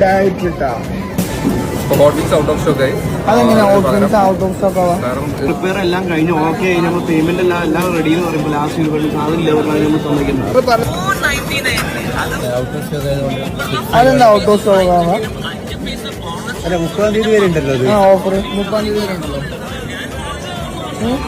Diet ഇട്ടാ prepare എല്ലാം കഴിഞ്ഞ് ഓക്കെ കഴിഞ്ഞപ്പോൾ പേയ്മെന്റ് എല്ലാം എല്ലാം റെഡി എന്ന് പറയുമ്പോൾ ലാസ്റ്റ് സാധനം നമ്മൾ അതെന്താ ഔട്ട് ഓഫ് സ്റ്റോക്ക് ആവാം? അല്ല മുപ്പതാം തീയതി വരെ ഉണ്ടല്ലോ അത്. ആ ഓഫർ മുപ്പാം തീയതി വരെ ഉണ്ടല്ലോ. ഉം.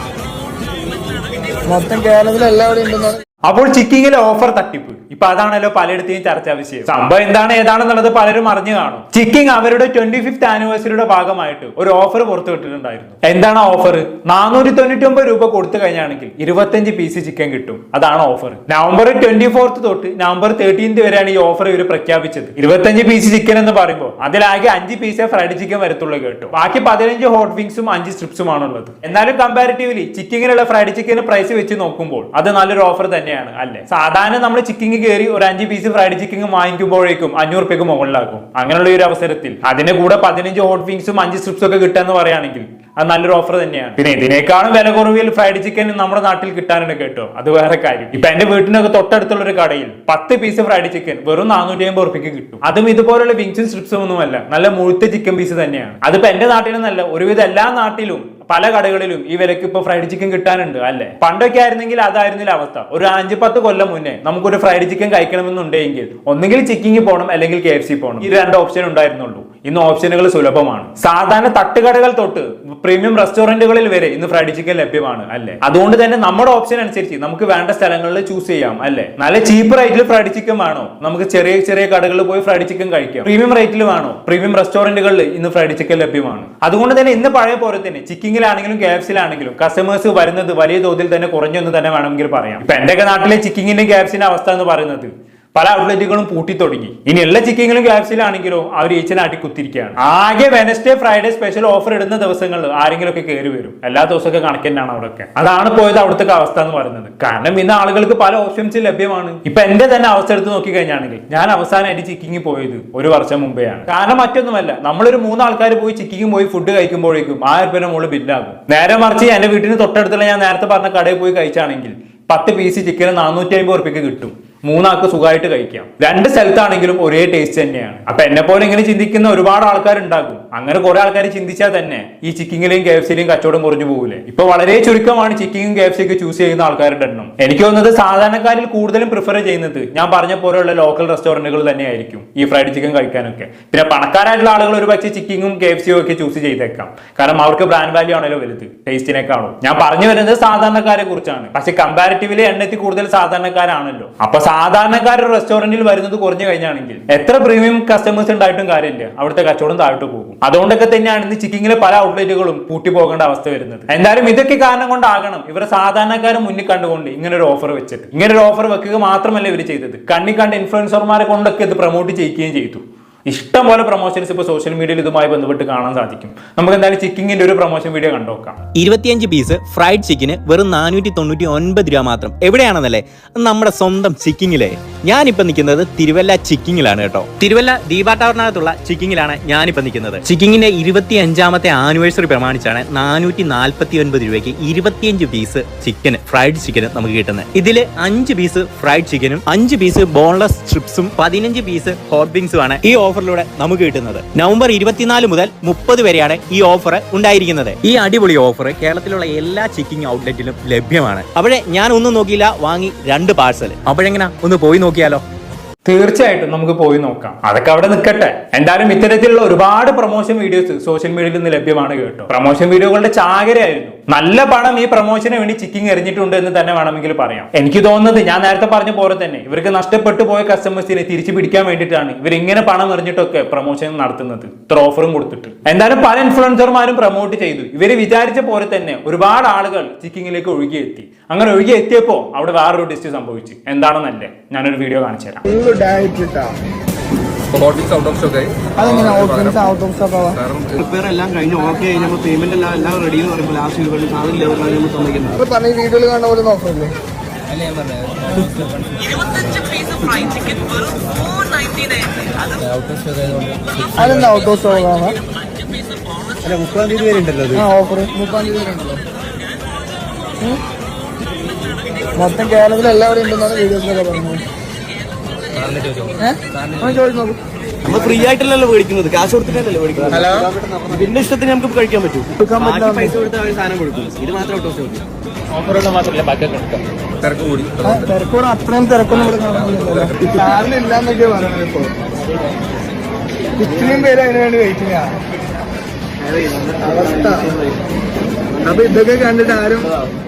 മൊത്തം കേരളത്തിൽ എല്ലാവരും ഉണ്ടെന്നാണ് അപ്പോൾ ചിക്കിങ്ങിലെ ഓഫർ തട്ടിപ്പ്. ഇപ്പൊ അതാണല്ലോ പലയിടത്തെയും ചർച്ചാ വിഷയം. സംഭവം എന്താണ് ഏതാണെന്നുള്ളത് പലരും അറിഞ്ഞു കാണും. ചിക്കിങ് അവരുടെ ട്വന്റി ഫിഫ്ത് ആനിവേഴ്സറിയുടെ ഭാഗമായിട്ട് ഒരു ഓഫർ പുറത്തുവിട്ടിട്ടുണ്ടായിരുന്നു എന്താണ് ഓഫർ നാനൂറ്റി തൊണ്ണൂറ്റി ഒമ്പത് രൂപ കൊടുത്തു കഴിഞ്ഞാണെങ്കിൽ ഇരുപത്തഞ്ച് പീസ് ചിക്കൻ കിട്ടും. അതാണ് ഓഫർ നവംബർ ട്വന്റി ഫോർത്ത് തൊട്ട് നവംബർ തേർട്ടീൻത് വരെയാണ് ഈ ഓഫർ ഇവർ പ്രഖ്യാപിച്ചത്. ഇരുപത്തഞ്ച് പീസ് ചിക്കൻ എന്ന് പറയുമ്പോൾ അതിലാകെ അഞ്ച് പീസ് ഫ്രൈഡ് ചിക്കൻ വരത്തുള്ളൂ കേട്ടോ. ബാക്കി പതിനഞ്ച് ഹോട്ട് വിങ്സും അഞ്ച് സ്ട്രിപ്സും ആണുള്ളത്. എന്നാലും കമ്പാരിറ്റീവ്ലി ചിക്കിങ്ങിലുള്ള ഫ്രൈഡ് ചിക്കൻ പ്രൈസ് വെച്ച് നോക്കുമ്പോൾ അത് നല്ലൊരു ഓഫർ തന്നെയാണ് അല്ലേ? സാധാരണ നമ്മൾ ചിക്കിങ് കയറി ഒരു അഞ്ച് പീസ് ഫ്രൈഡ് ചിക്കൻ വാങ്ങിക്കുമ്പോഴേക്കും അഞ്ഞൂറ് രൂപയ്ക്ക് മുകളിലാക്കും. അങ്ങനെയുള്ള ഒരു അവസരത്തിൽ. അതിന്റെ കൂടെ പതിനഞ്ച് ഹോട്ട് വിങ്സും അഞ്ച് സ്ട്രിപ്സും ഒക്കെ കിട്ടാന്ന് പറയുകയാണെങ്കിൽ അത് നല്ലൊരു ഓഫർ തന്നെയാണ്. പിന്നെ ഇതിനേക്കാളും വില കുറവിൽ ഫ്രൈഡ് ചിക്കൻ നമ്മുടെ നാട്ടിൽ കിട്ടാനുണ്ട് കേട്ടോ. അത് വേറെ കാര്യം. ഇപ്പൊ എന്റെ വീട്ടിനൊക്കെ തൊട്ടടുത്തുള്ള ഒരു കടയിൽ പത്ത് പീസ് ഫ്രൈഡ് ചിക്കൻ വെറും നാനൂറ്റി അമ്പത് റുപ്യക്ക് കിട്ടും. അതും ഇതുപോലുള്ള വിങ്സും സ്ട്രിപ്സും ഒന്നുമല്ല. നല്ല മുഴുത്ത ചിക്കൻ പീസ് തന്നെയാണ്. അതിപ്പോ എന്റെ നാട്ടിലെന്നല്ല. ഒരുവിധം എല്ലാ നാട്ടിലും പല കടകളിലും ഈ വിലക്ക് ഇപ്പൊ ഫ്രൈഡ് ചിക്കൻ കിട്ടാനുണ്ട് അല്ലെ? പണ്ടൊക്കെ ആയിരുന്നെങ്കിൽ അതായിരുന്നില്ല അവസ്ഥ. ഒരു അഞ്ച് പത്ത് കൊല്ലം മുന്നേ നമുക്കൊരു ഫ്രൈഡ് ചിക്കൻ കഴിക്കണമെന്നുണ്ടെങ്കിൽ ഒന്നുകിൽ ചിക്കിങ് പോകണം അല്ലെങ്കിൽ കെ എഫ് സി പോകണം. ഈ രണ്ട് ഓപ്ഷൻ ഉണ്ടായിരുന്നുള്ളൂ. ഇന്ന് ഓപ്ഷനുകൾ സുലഭമാണ്. സാധാരണ തട്ടുകടകൾ തൊട്ട് പ്രീമിയം റെസ്റ്റോറന്റുകളിൽ വരെ ഇന്ന് ഫ്രൈഡ് ചിക്കൻ ലഭ്യമാണ് അല്ലെ? അതുകൊണ്ട് തന്നെ നമ്മുടെ ഓപ്ഷൻ അനുസരിച്ച് നമുക്ക് വേണ്ട സ്ഥലങ്ങളിൽ ചൂസ് ചെയ്യാം അല്ലെ? നല്ല ചീപ്പ് റേറ്റിൽ ഫ്രൈഡ് ചിക്കൻ വേണോ? നമുക്ക് ചെറിയ ചെറിയ കടകളിൽ പോയി ഫ്രൈഡ് ചിക്കൻ കഴിക്കാം. പ്രീമിയം റേറ്റിൽ വേണോ? പ്രീമിയം റെസ്റ്റോറന്റുകളിൽ ഇന്ന് ഫ്രൈഡ് ചിക്കൻ ലഭ്യമാണ്. അതുകൊണ്ട് തന്നെ ഇന്ന് പഴയ പോലെ തന്നെ ചിക്കിങ്ങിലാണെങ്കിലും കെ എഫ് സിയിലാണെങ്കിലും കസ്റ്റമേഴ്സ് വരുന്നത് വലിയ തോതിൽ തന്നെ കുറഞ്ഞു എന്ന് തന്നെ വേണമെങ്കിൽ പറയാം. ഇപ്പൊ എന്റെയൊക്കെ നാട്ടിലെ ചിക്കിങ്ങിന്റെ കെ എഫ് സിന്റെ അവസ്ഥ എന്ന് പറയുന്നത് പല ഔട്ട്ലെറ്റുകളും പൂട്ടി തുടങ്ങി ഇനി എല്ലാ ചിക്കിങ്ങിലും ക്യാപ്സിലാണെങ്കിലോ അവർ ഈച്ചനാട്ടി കുത്തിരിക്കുകയാണ് ആകെ വെനസ്ഡേ ഫ്രൈഡേ സ്പെഷ്യൽ ഓഫർ ഇടുന്ന ദിവസങ്ങളിൽ ആരെങ്കിലും ഒക്കെ കയറി വരും. എല്ലാ ദിവസമൊക്കെ കണക്ക് തന്നെയാണ് അവിടെയൊക്കെ. അതാണ് പോയത് അവിടുത്തെ അവസ്ഥ എന്ന് പറയുന്നത്. കാരണം ഇന്ന് ആളുകൾക്ക് പല ഓപ്ഷൻസ് ലഭ്യമാണ്. ഇപ്പൊ എന്റെ തന്നെ അവസ്ഥ എടുത്ത് നോക്കി കഴിഞ്ഞാണെങ്കിൽ ഞാൻ അവസാനമായിട്ട് ചിക്കിങ് പോയത് ഒരു വർഷം മുമ്പെയാണ് കാരണം മറ്റൊന്നുമല്ല നമ്മളൊരു മൂന്ന് ആൾക്കാർ പോയി ചിക്കിങ് പോയി ഫുഡ് കഴിക്കുമ്പോഴേക്കും ആയിരം രൂപയുടെ മുകളിൽ ബില്ലാകും. നേരെ മറിച്ച് എന്റെ വീട്ടിന് തൊട്ടടുത്തുള്ള ഞാൻ നേരത്തെ പറഞ്ഞ കടയിൽ പോയി കഴിച്ചാണെങ്കിൽ പത്ത് പീസ് ചിക്കന് നാനൂറ്റി അമ്പത് ഉറുപ്പിക്ക് കിട്ടും. മൂന്നാൾക്ക് സുഖമായിട്ട് കഴിക്കാം. രണ്ട് സ്ഥലത്താണെങ്കിലും ഒരേ ടേസ്റ്റ് തന്നെയാണ്. അപ്പൊ എന്നെ പോലെ ഇങ്ങനെ ചിന്തിക്കുന്ന ഒരുപാട് ആൾക്കാർ ഉണ്ടാകും അങ്ങനെ കുറെ ആൾക്കാർ ചിന്തിച്ചാൽ തന്നെ ഈ ചിക്കിങ്ങിലെയും കെ എഫ് സിയിലെയും കച്ചവടം കുറഞ്ഞു പോകില്ലേ ഇപ്പൊ വളരെ ചുരുക്കമാണ് ചിക്കിങ്ങും കെ എഫ് സിക്ക് ചൂസ് ചെയ്യുന്ന ആൾക്കാരുടെ എണ്ണം. എനിക്ക് തോന്നുന്നത് സാധാരണക്കാരിൽ കൂടുതലും പ്രിഫർ ചെയ്യുന്നത് ഞാൻ പറഞ്ഞ പോലെയുള്ള ലോക്കൽ റെസ്റ്റോറന്റുകൾ തന്നെയായിരിക്കും ഈ ഫ്രൈഡ് ചിക്കൻ കഴിക്കാനൊക്കെ. പിന്നെ പണക്കാരായിട്ടുള്ള ആളുകൾ ഒരു പക്ഷേ ചിക്കിങ്ങും കെ എഫ് സിയും ഒക്കെ ചൂസ് ചെയ്തേക്കാം. കാരണം അവർക്ക് ബ്രാൻഡ് വാല്യൂ ആണല്ലോ വലുത്. ടേസ്റ്റിനേക്കാളും ഞാൻ പറഞ്ഞു വരുന്നത് സാധാരണക്കാരെ കുറിച്ചാണ്. പക്ഷെ കമ്പാരിറ്റീവ്ലി എണ്ണത്തിൽ കൂടുതൽ സാധാരണക്കാരാണല്ലോ. അപ്പൊ സാധാരണക്കാർ റെസ്റ്റോറന്റിൽ വരുന്നത് കുറഞ്ഞു കഴിഞ്ഞാണെങ്കിൽ എത്ര പ്രീമിയം കസ്റ്റമേഴ്സ് ഉണ്ടായിട്ടും കാര്യമില്ല. അവിടുത്തെ കച്ചവടം താഴോട്ട് പോകും. അതുകൊണ്ടൊക്കെ തന്നെയാണ് ഇന്ന് ചിക്കിങ്ങിലെ പല ഔട്ട്ലെറ്റുകളും പൂട്ടി പോകേണ്ട അവസ്ഥ വരുന്നത്. എന്തായാലും ഇതൊക്കെ കാരണം കൊണ്ടാകണം ഇവരെ സാധാരണക്കാരെ മുന്നിൽ കണ്ടുകൊണ്ട് ഇങ്ങനെ ഒരു ഓഫർ വെച്ചിട്ട്. ഇങ്ങനെ ഒരു ഓഫർ വെക്കുക മാത്രമല്ല ഇവർ ചെയ്തത്. കണ്ണി കണ്ട ഇൻഫ്ലുവൻസർമാരെ കൊണ്ടൊക്കെ ഇത് പ്രൊമോട്ട് ചെയ്യുകയും ചെയ്തു. ഇഷ്ടം പോലെ പ്രൊമോഷൻസ് ഇപ്പോൾ സോഷ്യൽ മീഡിയയിൽ ഇതുമായി ബന്ധപ്പെട്ട് കാണാൻ സാധിക്കും. നമുക്ക് എന്തായാലും ചിക്കിങ്ങിന്റെ ഒരു പ്രൊമോഷൻ വീഡിയോ കണ്ടുനോക്കാം ഇരുപത്തിയഞ്ച് പീസ് ഫ്രൈഡ് ചിക്കന് വെറും നാനൂറ്റി തൊണ്ണൂറ്റി ഒൻപത് രൂപ മാത്രം. എവിടെയാണെന്നല്ലേ? നമ്മുടെ സ്വന്തം ചിക്കിങ്ങിലെ. ഞാനിപ്പോൾ നിൽക്കുന്നത് തിരുവല്ല ചിക്കിങ്ങിലാണ് കേട്ടോ. തിരുവല്ല ദീപ ടവറിനകത്തുള്ള ചിക്കിങ്ങിലാണ് ഞാനിപ്പോൾ നിൽക്കുന്നത്. ചിക്കിങ്ങിന്റെ ഇരുപത്തി അഞ്ചാമത്തെ ആനിവേഴ്സറി പ്രമാണിച്ചാണ് നാനൂറ്റി നാൽപ്പത്തി ഒൻപത് രൂപയ്ക്ക് ഇരുപത്തിയഞ്ച് പീസ് ചിക്കൻ ഫ്രൈഡ് ചിക്കൻ നമുക്ക് കിട്ടുന്നത്. ഇതിൽ അഞ്ച് പീസ് ഫ്രൈഡ് ചിക്കനും അഞ്ച് പീസ് ബോൺലെസ് സ്ട്രിപ്സും പതിനഞ്ച് പീസ് ഹോട്ട് വിങ്സും ആണ് ഈ ഓഫറിലൂടെ നമുക്ക് കിട്ടുന്നത്. നവംബർ ഇരുപത്തിനാല് മുതൽ മുപ്പത് വരെയാണ് ഈ ഓഫർ ഉണ്ടായിരിക്കുന്നത്. ഈ അടിപൊളി ഓഫർ കേരളത്തിലുള്ള എല്ലാ ചിക്കിംഗ് ഔട്ട്ലെറ്റിലും ലഭ്യമാണ്. അപ്പോഴേ ഞാൻ ഒന്നും നോക്കിയില്ല വാങ്ങി രണ്ട് പാഴ്സൽ അപ്പോഴെങ്ങനെ? ഒന്ന് പോയി നോക്കിയാലോ? തീർച്ചയായിട്ടും നമുക്ക് പോയി നോക്കാം. അതൊക്കെ അവിടെ നിൽക്കട്ടെ എന്തായാലും ഇത്തരത്തിലുള്ള ഒരുപാട് പ്രൊമോഷൻ വീഡിയോസ് സോഷ്യൽ മീഡിയയിൽ നിന്ന് ലഭ്യമാണ് കേട്ടോ. പ്രൊമോഷൻ വീഡിയോകളുടെ ചാകരയായിരുന്നു. നല്ല പണം ഈ പ്രൊമോഷന് വേണ്ടി ചിക്കിങ് എറിഞ്ഞിട്ടുണ്ട് എന്ന് തന്നെ വേണമെങ്കിൽ പറയാം. എനിക്ക് തോന്നുന്നത് ഞാൻ നേരത്തെ പറഞ്ഞ പോലെ തന്നെ ഇവർക്ക് നഷ്ടപ്പെട്ടു പോയ കസ്റ്റമേഴ്സിനെ തിരിച്ചു പിടിക്കാൻ വേണ്ടിയിട്ടാണ് ഇവർ ഇങ്ങനെ പണം എറിഞ്ഞിട്ടൊക്കെ പ്രൊമോഷൻ നടത്തുന്നത് ഇത്ര ഓഫറും കൊടുത്തിട്ട്. എന്തായാലും പല ഇൻഫ്ലുവൻസർമാരും പ്രൊമോട്ട് ചെയ്തു. ഇവർ വിചാരിച്ച പോലെ തന്നെ ഒരുപാട് ആളുകൾ ചിക്കിങ്ങിലേക്ക് ഒഴുകിയെത്തി. അങ്ങനെ ഒഴുകിയെത്തിയപ്പോൾ അവിടെ വേറൊരു ഡിസ്റ്റ് സംഭവിച്ചു. എന്താണെന്നല്ലേ? ഞാനൊരു വീഡിയോ കാണിച്ചു തരാം ഡയറ്റ് ഇട്ടാ പ്രിപ്പയർ എല്ലാം കഴിഞ്ഞ് ഓക്കെ കഴിഞ്ഞപ്പോൾ പേയ്മെന്റ് എല്ലാം എല്ലാം റെഡി എന്ന് പറയുമ്പോൾ ലാസ്റ്റ് സാധനം ലെവലാണ് നമ്മൾ പറഞ്ഞ വീഡിയോയിൽ കാണുന്ന പോലെ നോക്കല്ലേ? അതെന്താ ഔട്ട് ഓഫ് സ്റ്റോക്ക് ആവാം? അല്ല മുപ്പതാം തീയതി വരെ ഉണ്ടല്ലോ അത്. ആ ഓഫർ മുപ്പാം തീയതി വരെ ഉണ്ടല്ലോ. ഉം. മൊത്തം കേരളത്തിൽ എല്ലാവരും ഉണ്ടെന്നാണ് വീഡിയോസിലൊക്കെ പറഞ്ഞത്. നമ്മൾ ഫ്രീ ആയിട്ടല്ലല്ലോ മേടിക്കുന്നത്. കാശ് കൊടുത്തിട്ടല്ലല്ലോ മേടിക്കുന്നത്? ഹലോ ഇതിന്റെ ഇഷ്ടത്തിന് നമുക്ക് കഴിക്കാൻ പറ്റും. പൈസ കൊടുത്ത് അവർ സാധനം കൊടുക്കും. ഇത് മാത്രം ഔട്ട് ഓഫ് സ്റ്റോക്ക് തിരക്ക് കൂടി. തിരക്കൂടെ അത്രയും തിരക്കൊന്നും ഇവിടെ കാണുന്നില്ലല്ലോ സാറിന് ഇല്ലാന്നൊക്കെ പറയണത് ഇപ്പൊ. ഇത്രയും പേര് അതിനു വേണ്ടി വെയിറ്റിംഗ് അവസ്ഥ. അപ്പൊ ഇതൊക്കെ കണ്ടിട്ട് ആരും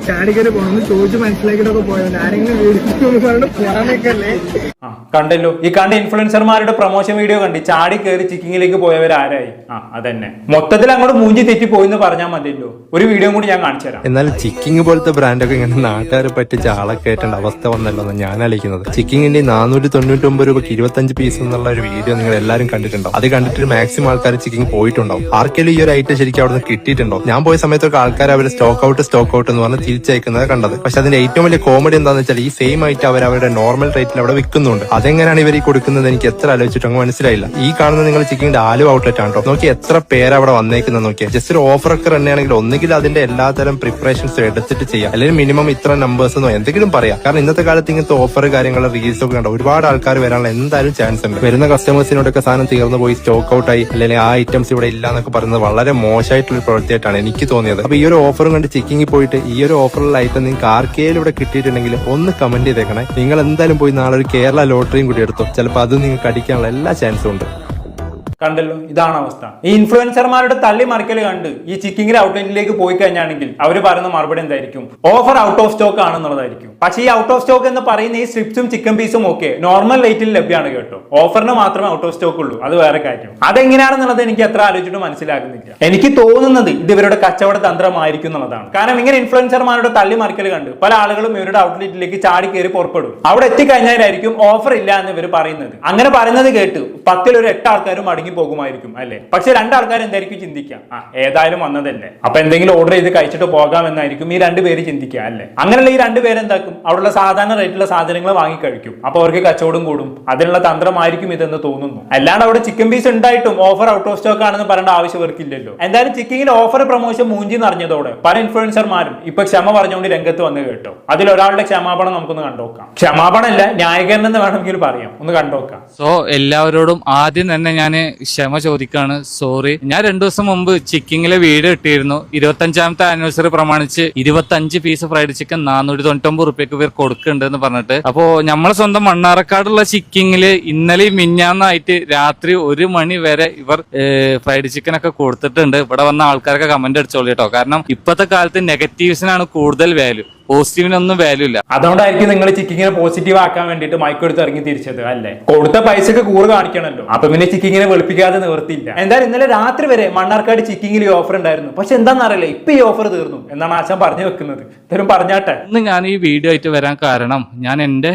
ചാടിക്കറി പോണെന്ന് ചോദിച്ച് മനസ്സിലാക്കിയിട്ടൊക്കെ പോയത് ആരെങ്കിലും വീഡിയോ പറഞ്ഞിട്ട് പോകാനൊക്കെയല്ലേ ആ കണ്ടല്ലോ. ഈ കണ്ട ഇൻഫ്ലുവൻസർമാരുടെ പ്രൊമോഷൻ വീഡിയോ കണ്ടി ചാടി കയറി ചിക്കിങ്ങിലേക്ക് പോയവർ ആരായി ആ അതന്നെ. മൊത്തത്തിൽ അങ്ങോട്ട് മൂഞ്ചി തെറ്റി പോയിന്ന് പറഞ്ഞാൽ മതിയല്ലോ. ഒരു വീഡിയോ കൂടി ഞാൻ കാണിച്ചു തരാം. എന്നാൽ ചിക്കിങ് പോലത്തെ ബ്രാൻഡൊക്കെ ഇങ്ങനെ നാട്ടുകാരെ പറ്റിച്ച് ആളെ കയറ്റേണ്ട അവസ്ഥ വന്നല്ലോ എന്ന് ഞാൻ അലിക്കുന്നത് ചിക്കിങ്ങിന്റെ നാനൂറ്റി തൊണ്ണൂറ്റി ഒമ്പത് രൂപയ്ക്ക് ഇരുപത്തഞ്ച് പീസ് എന്നുള്ള ഒരു വീഡിയോ നിങ്ങൾ എല്ലാവരും കണ്ടിട്ടുണ്ടോ അത് കണ്ടിട്ട് മാക്സിമം ആൾക്കാർ ചിക്കിങ് പോയിട്ടുണ്ടാവും. ആർക്കെങ്കിലും ഈ ഒരു ഐറ്റം ശരിക്കും അവിടെ നിന്ന് കിട്ടിയിട്ടുണ്ടോ? ഞാൻ പോയ സമയത്തൊക്കെ ആൾക്കാർ അവർ സ്റ്റോക്ക് ഔട്ട് സ്റ്റോക്ക് ഔട്ട് എന്ന് പറഞ്ഞ് തിരിച്ചയക്കുന്നത് കണ്ടത്. പക്ഷെ അതിന്റെ ഏറ്റവും വലിയ കോമഡി എന്താണെന്ന് വെച്ചാൽ ഈ സെയിം ആയിട്ട് അവർ അവരുടെ നോർമൽ റേറ്റിൽ അവിടെ വിൽക്കുന്നുണ്ട്. അതെങ്ങനെയാണ് ഇവർ ഈ കൊടുക്കുന്നത് എനിക്ക് എത്ര ആലോചിച്ചിട്ട് അങ്ങ് മനസ്സിലായില്ല. ഈ കാണുന്ന നിങ്ങൾ ചിക്കിങ്ങിന്റെ ആലു ഔട്ട്ലെറ്റ് ആണ് കേട്ടോ നോക്കി എത്ര പേര് അവിടെ വന്നേക്കുന്നത് നോക്കിയാൽ ജസ്റ്റ് ഒരു ഓഫർ ഒക്കെ തന്നെയാണെങ്കിൽ ഒന്നുകിൽ അതിന്റെ എല്ലാതരം പ്രിപ്പറേഷൻസ് എടുത്തിട്ട് ചെയ്യാം. അല്ലെങ്കിൽ മിനിമം ഇത്ര നമ്പേഴ്സ് എന്നോ എന്തെങ്കിലും പറയാം. കാരണം ഇന്നത്തെ കാലത്ത് ഇങ്ങനത്തെ ഓഫർ കാര്യങ്ങൾ റീൽസ് ഒക്കെ കണ്ടോ ഒരുപാട് ആൾക്കാർ വരാനുള്ള എന്തായാലും ചാൻസ് ഉണ്ട്. വരുന്ന കസ്റ്റമേഴ്സിനോടൊക്കെ സാധനം തീർന്നു പോയി സ്റ്റോക്ക് ഔട്ടായി അല്ലെങ്കിൽ ആ ഐറ്റംസ് ഇവിടെ ഇല്ല എന്നൊക്കെ പറയുന്നത് വളരെ മോശമായിട്ടുള്ള പ്രവൃത്തിയായിട്ടാണ് എനിക്ക് തോന്നിയത്. അപ്പൊ ഈ ഒരു ഓഫറും കണ്ട് ചിക്കിങ്ങിൽ പോയിട്ട് ഈ ഒരു ഓഫറുള്ള ഐറ്റം നിങ്ങൾക്ക് ആർക്കേലും ഇവിടെ കിട്ടിയിട്ടുണ്ടെങ്കിൽ ഒന്ന് കമന്റ് ചെയ്തേക്കണേ. നിങ്ങൾ എന്തായാലും പോയി നാളെ ഒരു കേരള ലോട്ടറിയും കൂടി എടുത്തോ. ചിലപ്പോൾ അത് നിങ്ങൾക്ക് അടിക്കാനുള്ള എല്ലാ ചാൻസും ഉണ്ട്. കണ്ടല്ലോ? ഇതാണ് അവസ്ഥ. ഈ ഇൻഫ്ലുവൻസർമാരുടെ തള്ളി മറിക്കൽ കണ്ട് ഈ ചിക്കിങ്ങിൽ ഔട്ട്ലെറ്റിലേക്ക് പോയി കഴിഞ്ഞാണെങ്കിൽ അവർ പറയുന്ന മറുപടി എന്തായിരിക്കും? ഓഫർ ഔട്ട് ഓഫ് സ്റ്റോക്ക് ആണെന്നുള്ളതായിരിക്കും. പക്ഷേ ഈ ഔട്ട് ഓഫ് സ്റ്റോക്ക് എന്ന് പറയുന്ന ഈ സ്ട്രിപ്സും ചിക്കൻ പീസും ഒക്കെ നോർമൽ റേറ്റിൽ ലഭ്യമാണ് കേട്ടോ. ഓഫറിന് മാത്രമേ ഔട്ട് ഓഫ് സ്റ്റോക്ക് ഉള്ളൂ. അത് വേറെ കാര്യം. അതെങ്ങനെയാണെന്നുള്ളത് എനിക്ക് എത്ര ആലോചിച്ചിട്ട് മനസ്സിലാകുന്നില്ല. എനിക്ക് തോന്നുന്നത് ഇത് ഇവരുടെ കച്ചവട തന്ത്രമായിരിക്കും എന്നുള്ളതാണ്. കാരണം ഇങ്ങനെ ഇൻഫ്ലുവൻസർമാരുടെ തള്ളി മറിക്കൽ കണ്ട് പല ആളുകളും ഇവരുടെ ഔട്ട്ലെറ്റിലേക്ക് ചാടി കയറി പുറപ്പെടും. അവിടെ എത്തിക്കഴിഞ്ഞാലായിരിക്കും ഓഫർ ഇല്ല എന്ന് ഇവർ പറയുന്നത്. അങ്ങനെ പറയുന്നത് കേട്ട് പത്തിൽ ഒരു എട്ട് ആൾക്കാരും മടങ്ങി പോകുമായിരിക്കും അല്ലെ? പക്ഷെ രണ്ടാൾക്കാർ എന്തായിരിക്കും ചിന്തിക്കാം ആ ഏതായാലും വന്നതല്ലേ അപ്പൊ എന്തെങ്കിലും ഓർഡർ ചെയ്ത് കഴിച്ചിട്ട് പോകാം എന്നായിരിക്കും ഈ രണ്ട് പേര് ചിന്തിക്കുക അല്ലേ? അങ്ങനെയുള്ള ഈ രണ്ട് എന്താക്കും? അവിടെയുള്ള സാധാരണ റേറ്റിലുള്ള സാധനങ്ങൾ വാങ്ങി കഴിക്കും. അപ്പൊ അവർക്ക് കച്ചവടം കൂടും. അതിനുള്ള തന്ത്രമായിരിക്കും ഇതെന്ന് തോന്നുന്നു. അല്ലാണ്ട് അവിടെ ചിക്കൻ പീസ് ഉണ്ടായിട്ടും ഓഫർ ഔട്ട് ഓഫ് സ്റ്റോക്ക് ആണെന്ന് പറയേണ്ട ആവശ്യം ഇവർക്കില്ലല്ലോ എന്തായാലും ചിക്കിങ്ങിന്റെ ഓഫർ പ്രൊമോഷൻ മൂഞ്ചി നിറഞ്ഞതോടെ പല ഇൻഫ്ലുവൻസർമാരും ഇപ്പൊ ക്ഷമ പറഞ്ഞുകൊണ്ട് രംഗത്ത് വന്ന് കേട്ടോ. അതിൽ ഒരാളുടെ ക്ഷമാപണം നമുക്കൊന്ന് കണ്ടോക്കാം. ക്ഷമാപണം അല്ല ന്യായീകരണം എന്ന് വേണമെങ്കിൽ പറയാം. ഒന്ന് കണ്ടോക്കാം. സോ എല്ലാവരോടും ആദ്യം തന്നെ ഞാൻ ക്ഷമ ചോദിക്കാണ്. സോറി ഞാൻ രണ്ടു ദിവസം മുമ്പ് ചിക്കിങ്ങിലെ വീട് ഇട്ടിരുന്നു. ഇരുപത്തഞ്ചാമത്തെ ആനിവേഴ്സറി പ്രമാണിച്ച് ഇരുപത്തഞ്ച് പീസ് ഫ്രൈഡ് ചിക്കൻ നാനൂറ്റി തൊണ്ണൂറ്റൊമ്പത് റുപ്യക്ക് പേർ കൊടുക്കുന്നുണ്ട് എന്ന് പറഞ്ഞിട്ട്. അപ്പോ നമ്മളെ സ്വന്തം മണ്ണാറക്കാടുള്ള ചിക്കിങ്ങിൽ ഇന്നലെ മിഞ്ഞാന്നായിട്ട് രാത്രി ഒരു മണി വരെ ഇവർ ഫ്രൈഡ് ചിക്കൻ ഒക്കെ കൊടുത്തിട്ടുണ്ട്. ഇവിടെ വന്ന ആൾക്കാരൊക്കെ കമന്റ് അടിച്ചോളൂ കേട്ടോ. കാരണം ഇപ്പോഴത്തെ കാലത്ത് നെഗറ്റീവ്സിനാണ് കൂടുതൽ വാല്യൂ പോസിറ്റീവിനൊന്നും വാല്യൂ ഇല്ല. അതുകൊണ്ടായിരിക്കും നിങ്ങൾ ചിക്കിങ്ങിനെ പോസിറ്റീവ് ആക്കാൻ വേണ്ടിയിട്ട് മൈക്കെടുത്ത് ഇറങ്ങി തിരിച്ചത് അല്ലേ? കൊടുത്ത പൈസക്ക് കൂറ് കാണിക്കണല്ലോ അപ്പൊ പിന്നെ ചിക്കിങ്ങിനെ വെളുപ്പിക്കാതെ നിവർത്തിയില്ല. എന്തായാലും ഇന്നലെ രാത്രി വരെ മണ്ണാർക്കാട് ചിക്കിങ്ങിൽ ഈ ഓഫർ ഉണ്ടായിരുന്നു. പക്ഷെ എന്താണെന്നറിയില്ല ഇപ്പൊ ഈ ഓഫർ തീർന്നു എന്നാണ് ആശാൻ പറഞ്ഞു വെക്കുന്നത്. ഇത്തരം പറഞ്ഞാട്ടെ. ഇന്ന് ഞാൻ ഈ വീഡിയോ ആയിട്ട് വരാൻ കാരണം ഞാൻ എന്റെ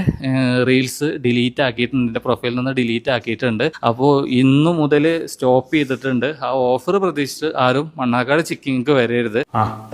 റീൽസ് ഡിലീറ്റ് ആക്കിയിട്ടുണ്ട് എന്റെ പ്രൊഫൈലിൽ നിന്ന് ഡിലീറ്റ് ആക്കിയിട്ടുണ്ട്. അപ്പോൾ ഇന്നു മുതൽ സ്റ്റോപ്പ് ചെയ്തിട്ടുണ്ട്. ആ ഓഫർ പ്രതീക്ഷിച്ച് ആരും മണ്ണാർക്കാട് ചിക്കിങ്ങൾക്ക് വരരുത്.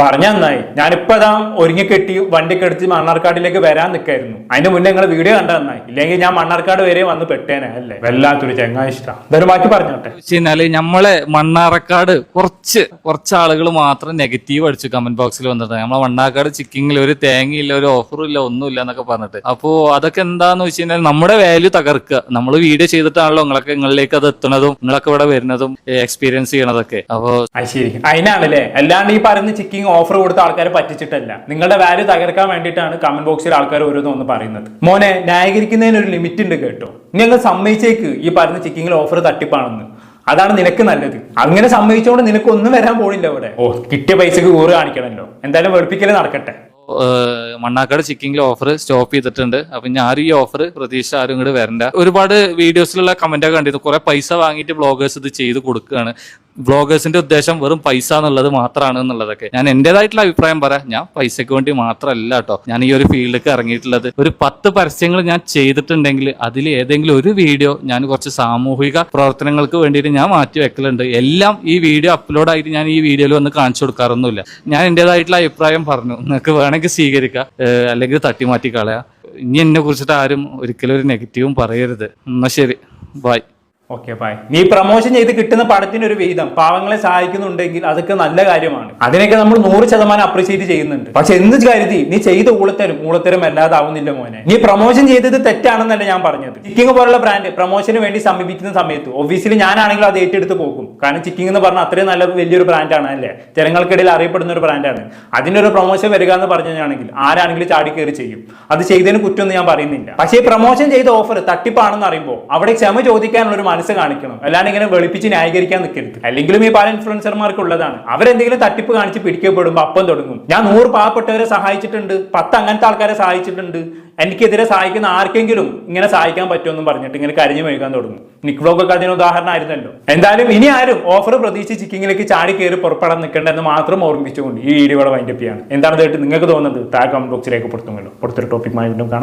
പറഞ്ഞ നന്നായി. ഞാനിപ്പോ ഒരുങ്ങി കെട്ടി വണ്ടിക്ക് എടുത്ത് മണ്ണാർക്കാടിലേക്ക് വരാൻ നിൽക്കായിരുന്നു അതിന് മുന്നേ നിങ്ങൾ വീഡിയോ കണ്ട നന്നായി ഇല്ലെങ്കിൽ ഞാൻ മണ്ണാർക്കാട് വരെ വന്ന് പെട്ടേനെ അല്ലേ? വല്ലാത്തൊരു ചെങ്ങാ ഇഷ്ടം മാറ്റി ബാക്കി പറഞ്ഞോട്ടെ. വെച്ചാൽ നമ്മളെ മണ്ണാർക്കാട് കുറച്ച് കുറച്ച് ആളുകൾ മാത്രം നെഗറ്റീവ് അടിച്ചു കമന്റ് ബോക്സിൽ വന്നിട്ട് നമ്മളെ മണ്ണാർക്കാട് ചിക്കിങ്ങിൽ ഒരു തേങ്ങയില്ല ഒരു ഓഫറും ഇല്ല ഒന്നുമില്ല എന്നൊക്കെ പറഞ്ഞിട്ട്. അപ്പോ അതൊക്കെ എന്താന്ന് വെച്ച് കഴിഞ്ഞാൽ നമ്മുടെ വാല്യൂ തകർക്കുക. നമ്മൾ വീഡിയോ ചെയ്തിട്ടാണല്ലോ നിങ്ങളൊക്കെ നിങ്ങളിലേക്ക് അത് എത്തുന്നതും നിങ്ങളൊക്കെ ഇവിടെ വരുന്നതും എക്സ്പീരിയൻസ് ചെയ്യണതൊക്കെ. അപ്പോ ശരി അതിനാണല്ലേ. അല്ലാണ്ട് ഈ പറയുന്ന ചിക്കിങ് ഓഫർ കൊടുത്ത ആൾക്കാരെ പറ്റിച്ചിട്ടല്ല. നിങ്ങളുടെ വാല്യൂ തകർക്കാൻ വേണ്ടിയിട്ടാണ് കമന്റ് ബോക്സിൽ ആൾക്കാർ ഓരോന്നും ഒന്ന് പറയുന്നത്. മോനെ ന്യായീകരിക്കുന്നതിന് ഒരു ലിമിറ്റ് ഉണ്ട് കേട്ടോ. നിങ്ങൾ സമ്മതിച്ചേക്ക് ഈ പറഞ്ഞ ചിക്കിങ്ങിൽ ഓഫർ തട്ടിപ്പാണെന്ന്. അതാണ് നിനക്ക് നല്ലത്. അങ്ങനെ സമ്മതിച്ചോണ്ട് നിനക്ക് ഒന്നും വരാൻ പോണില്ല ഇവിടെ. ഓ കിട്ടിയ പൈസക്ക് കൂറ് കാണിക്കണല്ലോ. എന്തായാലും വെളുപ്പിക്കൽ നടക്കട്ടെ. മണ്ണാക്കാട് ചിക്കിങ്ങിൽ ഓഫർ സ്റ്റോപ്പ് ചെയ്തിട്ടുണ്ട്. അപ്പൊ ഞാൻ ഈ ഓഫർ പ്രതീക്ഷ ആരും ഇങ്ങോട്ട് വരണ്ട. ഒരുപാട് വീഡിയോസിലുള്ള കമന്റ് ഒക്കെ കണ്ടിരുന്നു. കുറെ പൈസ വാങ്ങിയിട്ട് ബ്ലോഗേഴ്സ് ഇത് ചെയ്ത് കൊടുക്കുകയാണ്. ബ്ലോഗേഴ്സിന്റെ ഉദ്ദേശം വെറും പൈസ എന്നുള്ളത് മാത്രമാണ് എന്നുള്ളതൊക്കെ. ഞാൻ എന്റേതായിട്ടുള്ള അഭിപ്രായം പറയാം. ഞാൻ പൈസക്ക് വേണ്ടി മാത്രമല്ല കേട്ടോ. ഞാൻ ഈ ഒരു ഫീൽഡിലേക്ക് ഇറങ്ങിയിട്ടുള്ളത്. ഒരു പത്ത് പരസ്യങ്ങൾ ഞാൻ ചെയ്തിട്ടുണ്ടെങ്കിൽ അതിൽ ഏതെങ്കിലും ഒരു വീഡിയോ ഞാൻ കുറച്ച് സാമൂഹിക പ്രവർത്തനങ്ങൾക്ക് വേണ്ടിയിട്ട് ഞാൻ മാറ്റി വെക്കലുണ്ട്. എല്ലാം ഈ വീഡിയോ അപ്ലോഡ് ആയിട്ട് ഞാൻ ഈ വീഡിയോയിൽ വന്ന് കാണിച്ചു കൊടുക്കാറൊന്നുമില്ല. ഞാൻ എന്റേതായിട്ടുള്ള അഭിപ്രായം പറഞ്ഞു. നിങ്ങൾക്ക് വേണമെങ്കിൽ സ്വീകരിക്കുക അല്ലെങ്കിൽ തട്ടി മാറ്റി കളയാം. ഇനി എന്നെ കുറിച്ചിട്ട് ആരും ഒരിക്കലും ഒരു നെഗറ്റീവും പറയരുത്. എന്നാ ശരി. ബൈ ഓക്കെ ബൈ നീ പ്രമോഷൻ ചെയ്ത് കിട്ടുന്ന പടത്തിന് ഒരു വിഹിതം. പാവങ്ങളെ സഹായിക്കുന്നുണ്ടെങ്കിൽ അതൊക്കെ നല്ല കാര്യമാണ്. അതിനൊക്കെ നമ്മൾ നൂറ് ശതമാനം അപ്രീഷിയേറ്റ് ചെയ്യുന്നുണ്ട്. പക്ഷെ എന്ത് കരുതി? നീ ചെയ്ത ഊളത്തരും ഊളത്തരം അല്ലാതാവുന്നില്ല മോനെ. നീ പ്രൊമോഷൻ ചെയ്തത് തെറ്റാണെന്നല്ല ഞാൻ പറഞ്ഞത്. ചിക്കിങ് പോലുള്ള ബ്രാൻഡ് പ്രൊമോഷന് വേണ്ടി സമീപിക്കുന്ന സമയത്ത് ഒബ്വിയസ്ലി ഞാനാണെങ്കിലും അത് ഏറ്റെടുത്ത് പോകും. കാരണം ചിക്കിങ് എന്ന് പറഞ്ഞാൽ അത്രയും നല്ല വലിയൊരു ബ്രാൻഡാണ് അല്ലേ? ജനങ്ങൾക്കിടയിൽ അറിയപ്പെടുന്ന ഒരു ബ്രാൻഡാണ് അതിനൊരു പ്രൊമോഷൻ വരിക എന്ന് പറഞ്ഞാണെങ്കിൽ ആരാണെങ്കിലും ചാടി കയറി ചെയ്യും. അത് ചെയ്തതിന് കുറ്റമൊന്നും ഞാൻ പറയുന്നില്ല. പക്ഷേ പ്രൊമോഷൻ ചെയ്ത ഓഫർ തട്ടിപ്പാണെന്ന് അറിയുമ്പോൾ അവിടെ ക്ഷമ ചോദിക്കാനുള്ള ഒരു മനസ്സ് കാണിക്കണം. അല്ലാണ്ട് ഇങ്ങനെ വെളുപ്പിച്ച് ന്യായീകരിക്കാൻ നിൽക്കരുത് അല്ലെങ്കിലും ഈ പല ഇൻഫ്ലുവൻസർമാർക്ക് ഉള്ളതാണ് അവരെന്തെങ്കിലും തട്ടിപ്പ് കാണിച്ച് പിടിക്കപ്പെടുമ്പോൾ അപ്പം തുടങ്ങും. ഞാൻ നൂറ് പാവപ്പെട്ടവരെ സഹായിച്ചിട്ടുണ്ട്. പത്ത് അങ്ങനത്തെ ആൾക്കാരെ സഹായിച്ചിട്ടുണ്ട്. എനിക്കെതിരെ സഹായിക്കുന്ന ആർക്കെങ്കിലും ഇങ്ങനെ സഹായിക്കാൻ പറ്റുമെന്നും പറഞ്ഞിട്ട് ഇങ്ങനെ കരിഞ്ഞു മെഴുകാൻ തുടങ്ങും. നിക് വ്ലോഗൊക്കെ അതിന് ഉദാഹരണമായിരുന്നല്ലോ. എന്തായാലും ഇനി ആരും ഓഫർ പ്രതീക്ഷിച്ച് ചിക്കിങ്ങിലേക്ക് ചാടി കയറി പുറപ്പെടാൻ നിൽക്കേണ്ടെന്ന് മാത്രം ഓർമ്മിച്ചുകൊണ്ട് ഈ വീഡിയോയുടെ വൈൻഡപ്പ് ചെയ്യാണ്. എന്താണ് ഇതായിട്ട് നിങ്ങൾക്ക് തോന്നുന്നത്? താഴെ കമന്റ് ബോക്സിലേക്ക് പുറത്തുമല്ലോ പുറത്തൊരു ടോപ്പിക് വീണ്ടും കാണാം.